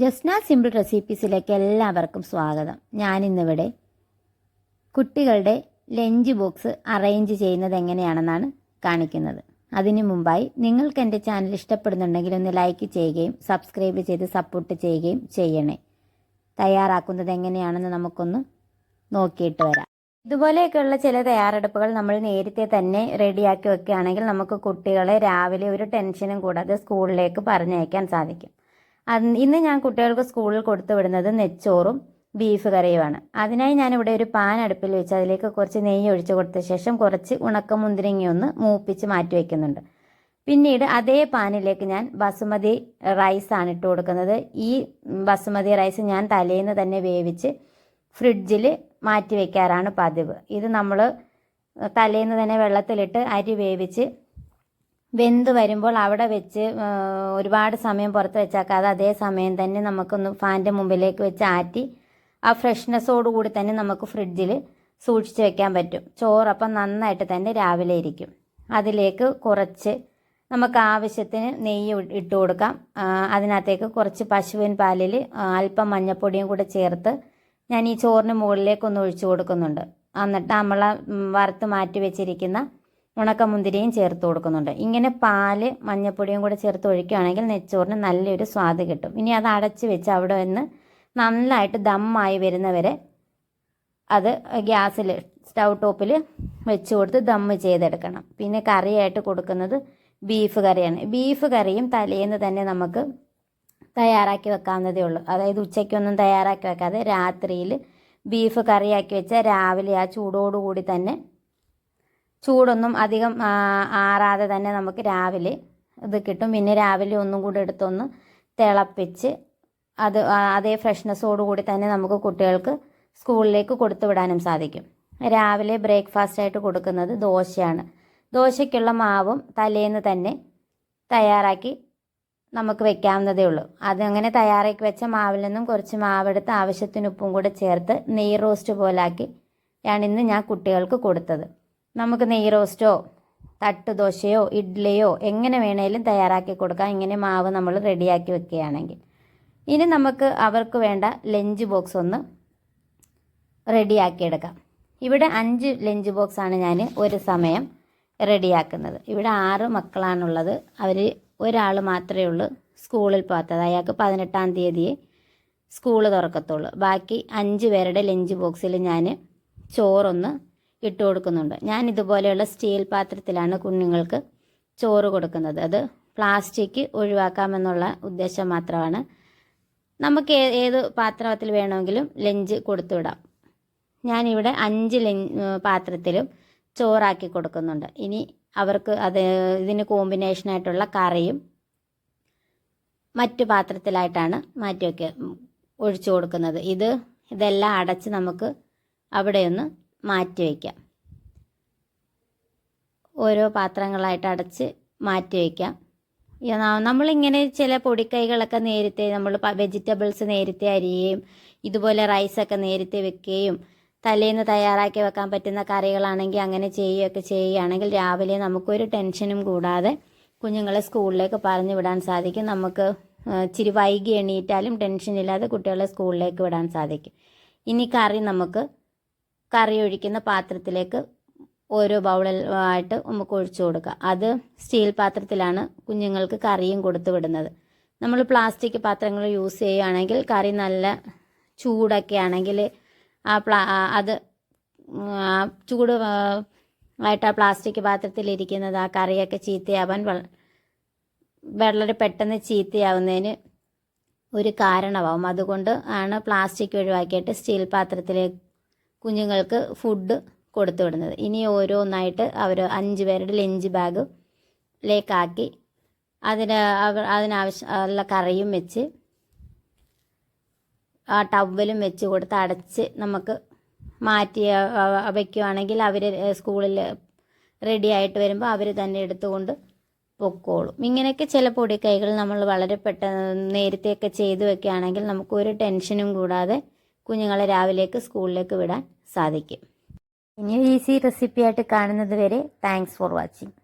Jasna simple റെസിപ്പീസിലേക്ക് എല്ലാവർക്കും സ്വാഗതം. ഞാനിന്നിവിടെ കുട്ടികളുടെ ലഞ്ച് ബോക്സ് അറേഞ്ച് ചെയ്യുന്നത് എങ്ങനെയാണെന്നാണ് കാണിക്കുന്നത്. അതിനു മുമ്പായി നിങ്ങൾക്ക് എന്റെ ചാനൽ ഇഷ്ടപ്പെടുന്നുണ്ടെങ്കിൽ ഒന്ന് ലൈക്ക് ചെയ്യുകയും സബ്സ്ക്രൈബ് ചെയ്ത് സപ്പോർട്ട് ചെയ്യുകയും ചെയ്യണേ. തയ്യാറാക്കുന്നത് എങ്ങനെയാണെന്ന് നമുക്കൊന്ന് നോക്കിയിട്ട് വരാം. ഇതുപോലെയൊക്കെയുള്ള ചില തയ്യാറെടുപ്പുകൾ നമ്മൾ നേരത്തെ തന്നെ റെഡിയാക്കി വെക്കുകയാണെങ്കിൽ നമുക്ക് കുട്ടികളെ രാവിലെ ഒരു ടെൻഷനും കൂടാതെ സ്കൂളിലേക്ക് പറഞ്ഞയക്കാൻ സാധിക്കും. ഇന്ന് ഞാൻ കുട്ടികൾക്ക് സ്കൂളിൽ കൊടുത്തു വിടുന്നത് നെച്ചോറും ബീഫ് കറിയുമാണ് അതിനായി ഞാനിവിടെ ഒരു പാൻ അടുപ്പിൽ വെച്ച് അതിലേക്ക് കുറച്ച് നെയ്യ് ഒഴിച്ചു കൊടുത്ത ശേഷം കുറച്ച് ഉണക്കമുന്തിരിങ്ങി ഒന്ന് മൂപ്പിച്ച് മാറ്റി വയ്ക്കുന്നുണ്ട് പിന്നീട് അതേ പാനിലേക്ക് ഞാൻ ബസുമതി റൈസാണ് ഇട്ട് കൊടുക്കുന്നത്. ഈ ബസുമതി റൈസ് ഞാൻ തലേന്ന് തന്നെ വേവിച്ച് ഫ്രിഡ്ജിൽ മാറ്റി വയ്ക്കാറാണ് പതിവ്. ഇത് നമ്മൾ തലേന്ന് തന്നെ വെള്ളത്തിലിട്ട് അരി വേവിച്ച് വെന്ത് വരുമ്പോൾ അവിടെ വെച്ച് ഒരുപാട് സമയം പുറത്ത് വെച്ചാക്കാതെ അതേ സമയം തന്നെ നമുക്കൊന്ന് ഫാന്റെ മുമ്പിലേക്ക് വെച്ച് ആറ്റി ആ ഫ്രഷ്നെസ്സോട് കൂടി തന്നെ നമുക്ക് ഫ്രിഡ്ജിൽ സൂക്ഷിച്ച് വെക്കാൻ പറ്റും. ചോറപ്പം നന്നായിട്ട് തന്നെ രാവിലെ ഇരിക്കും. അതിലേക്ക് കുറച്ച് നമുക്ക് ആവശ്യത്തിന് നെയ്യ് ഇട്ട് കൊടുക്കാം. അതിനകത്തേക്ക് കുറച്ച് പശുവിൻ പാലിൽ അല്പം മഞ്ഞപ്പൊടിയും കൂടെ ചേർത്ത് ഞാൻ ഈ ചോറിന് മുകളിലേക്കൊന്ന് ഒഴിച്ചു കൊടുക്കുന്നുണ്ട്. എന്നിട്ട് നമ്മൾ വറുത്ത് മാറ്റി വെച്ചിരിക്കുന്ന ഉണക്കമുന്തിരിയും ചേർത്ത് കൊടുക്കുന്നുണ്ട്. ഇങ്ങനെ പാൽ മഞ്ഞപ്പൊടിയും കൂടെ ചേർത്ത് ഒഴിക്കുകയാണെങ്കിൽ നെച്ചോറിന് നല്ലൊരു സ്വാദ് കിട്ടും. ഇനി അത് അടച്ച് വെച്ച് അവിടെ നിന്ന് നന്നായിട്ട് ദമ്മായി വരുന്നവരെ അത് ഗ്യാസിൽ സ്റ്റൗ ടോപ്പിൽ വെച്ച് കൊടുത്ത് ദമ്മ് ചെയ്തെടുക്കണം. പിന്നെ കറിയായിട്ട് കൊടുക്കുന്നത് ബീഫ് കറിയാണ്. ബീഫ് കറിയും തലേന്ന് തന്നെ നമുക്ക് തയ്യാറാക്കി വെക്കാവുന്നതേ ഉള്ളൂ. അതായത് ഉച്ചയ്ക്കൊന്നും തയ്യാറാക്കി വെക്കാതെ രാത്രിയിൽ ബീഫ് കറിയാക്കി വെച്ചാൽ രാവിലെ ആ ചൂടോടുകൂടി തന്നെ ചൂടൊന്നും അധികം ആറാതെ തന്നെ നമുക്ക് രാവിലെ ഇത് കിട്ടും. പിന്നെ രാവിലെ ഒന്നും കൂടി എടുത്തൊന്ന് തിളപ്പിച്ച് അത് അതേ ഫ്രഷ്നെസ്സോടു കൂടി തന്നെ നമുക്ക് കുട്ടികൾക്ക് സ്കൂളിലേക്ക് കൊടുത്തു വിടാനും സാധിക്കും. രാവിലെ ബ്രേക്ക്ഫാസ്റ്റ് ആയിട്ട് കൊടുക്കുന്നത് ദോശയാണ്. ദോശയ്ക്കുള്ള മാവും തലേന്ന് തന്നെ തയ്യാറാക്കി നമുക്ക് വെക്കാവുന്നതേ ഉള്ളൂ. അതങ്ങനെ തയ്യാറാക്കി വെച്ച മാവിൽ നിന്നും കുറച്ച് മാവെടുത്ത് ആവശ്യത്തിന് ഉപ്പും കൂടെ ചേർത്ത് നെയ് റോസ്റ്റ് പോലാക്കി ആണ് ഇന്ന് ഞാൻ കുട്ടികൾക്ക് കൊടുത്തത്. നമുക്ക് നെയ് റോസ്റ്റോ തട്ട് ദോശയോ ഇഡ്ഡലിയോ എങ്ങനെ വേണേലും തയ്യാറാക്കി കൊടുക്കാം. ഇങ്ങനെ മാവ് നമ്മൾ റെഡിയാക്കി വെക്കുകയാണെങ്കിൽ. ഇനി നമുക്ക് അവർക്ക് വേണ്ട ലഞ്ച് ബോക്സ് ഒന്ന് റെഡിയാക്കിയെടുക്കാം. ഇവിടെ അഞ്ച് ലഞ്ച് ബോക്സാണ് ഞാൻ ഒരു സമയം റെഡിയാക്കുന്നത്. ഇവിടെ ആറ് മക്കളാണുള്ളത്. അവർ ഒരാൾ മാത്രമേ ഉള്ളൂ സ്കൂളിൽ പോകാത്തത്. അയാൾക്ക് പതിനെട്ടാം തീയതി സ്കൂൾ തുറക്കത്തുള്ളൂ. ബാക്കി അഞ്ച് പേരുടെ ലഞ്ച് ബോക്സിൽ ഞാൻ ചോറൊന്ന് ഇട്ട് കൊടുക്കുന്നുണ്ട്. ഞാൻ ഇതുപോലെയുള്ള സ്റ്റീൽ പാത്രത്തിലാണ് കുഞ്ഞുങ്ങൾക്ക് ചോറ് കൊടുക്കുന്നത്. അത് പ്ലാസ്റ്റിക് ഒഴിവാക്കാമെന്നുള്ള ഉദ്ദേശം മാത്രമാണ്. നമുക്ക് ഏത് പാത്രത്തിൽ വേണമെങ്കിലും ലഞ്ച് കൊടുത്തുവിടാം ഞാനിവിടെ അഞ്ച് പാത്രത്തിലും ചോറാക്കി കൊടുക്കുന്നുണ്ട്. ഇനി അവർക്ക് അത് ഇതിന് കോമ്പിനേഷനായിട്ടുള്ള കറിയും മറ്റു പാത്രത്തിലായിട്ടാണ് മാറ്റിവെക്കുക ഒഴിച്ചു കൊടുക്കുന്നത്. ഇത് ഇതെല്ലാം അടച്ച് നമുക്ക് അവിടെയൊന്ന് മാറ്റി വയ്ക്കാം. ഓരോ പാത്രങ്ങളായിട്ട് അടച്ച് മാറ്റി വയ്ക്കാം. നമ്മളിങ്ങനെ ചില പൊടിക്കൈകളൊക്കെ നേരത്തെ നമ്മൾ വെജിറ്റബിൾസ് നേരത്തെ അരിയുകയും ഇതുപോലെ റൈസൊക്കെ നേരത്തെ വെക്കുകയും തലേന്ന് തയ്യാറാക്കി വെക്കാൻ പറ്റുന്ന കറികളാണെങ്കിൽ അങ്ങനെ ചെയ്യുകയൊക്കെ ചെയ്യുകയാണെങ്കിൽ രാവിലെ നമുക്കൊരു ടെൻഷനും കൂടാതെ കുഞ്ഞുങ്ങളെ സ്കൂളിലേക്ക് പറഞ്ഞു വിടാൻ സാധിക്കും. നമുക്ക് ഇച്ചിരി വൈകി എണീറ്റാലും ടെൻഷനില്ലാതെ കുട്ടികളെ സ്കൂളിലേക്ക് വിടാൻ സാധിക്കും. ഇനി കറി നമുക്ക് കറി ഒഴിക്കുന്ന പാത്രത്തിലേക്ക് ഓരോ ബൗളായിട്ട് നമുക്ക് ഒഴിച്ചു കൊടുക്കുക അത് സ്റ്റീൽ പാത്രത്തിലാണ് കുഞ്ഞുങ്ങൾക്ക് കറിയും കൊടുത്തു വിടുന്നത്. നമ്മൾ പ്ലാസ്റ്റിക് പാത്രങ്ങൾ യൂസ് ചെയ്യുകയാണെങ്കിൽ കറി നല്ല ചൂടൊക്കെ ആണെങ്കിൽ ആ പ്ലാ അത് ചൂട് ആയിട്ട് ആ പ്ലാസ്റ്റിക് പാത്രത്തിലിരിക്കുന്നത് ആ കറിയൊക്കെ ചീത്തയാവാൻ വെള്ളം പെട്ടെന്ന് ചീത്തയാവുന്നതിന് ഒരു കാരണമാവും. അതുകൊണ്ട് ആണ് പ്ലാസ്റ്റിക് ഒഴിവാക്കിയിട്ട് സ്റ്റീൽ പാത്രത്തിലേക്ക് കുഞ്ഞുങ്ങൾക്ക് ഫുഡ് കൊടുത്തു വിടുന്നത്. ഇനി ഓരോന്നായിട്ട് അവർ അഞ്ച് പേരുടെ ലഞ്ച് ബാഗ് ലേക്കാക്കി അതിന് അവർ അതിനാവശ്യം ഉള്ള കറിയും വെച്ച് ആ ടവലും വെച്ച് കൊടുത്ത് അടച്ച് നമുക്ക് മാറ്റി വെക്കുകയാണെങ്കിൽ അവർ സ്കൂളിൽ റെഡി ആയിട്ട് വരുമ്പോൾ അവർ തന്നെ എടുത്തുകൊണ്ട് പൊക്കോളും. ഇങ്ങനെയൊക്കെ ചില പൊടിക്കൈകൾ നമ്മൾ വളരെ പെട്ടെന്ന് നേരത്തെയൊക്കെ ചെയ്തു വെക്കുകയാണെങ്കിൽ നമുക്ക് ഒരു ടെൻഷനും കൂടാതെ കുഞ്ഞുങ്ങളെ രാവിലേക്ക് സ്കൂളിലേക്ക് വിടാൻ സാധിക്കും. ഇനി ഈസി റെസിപ്പി ആയിട്ട് കാണുന്നത് വരെ താങ്ക്സ് ഫോർ വാച്ചിങ്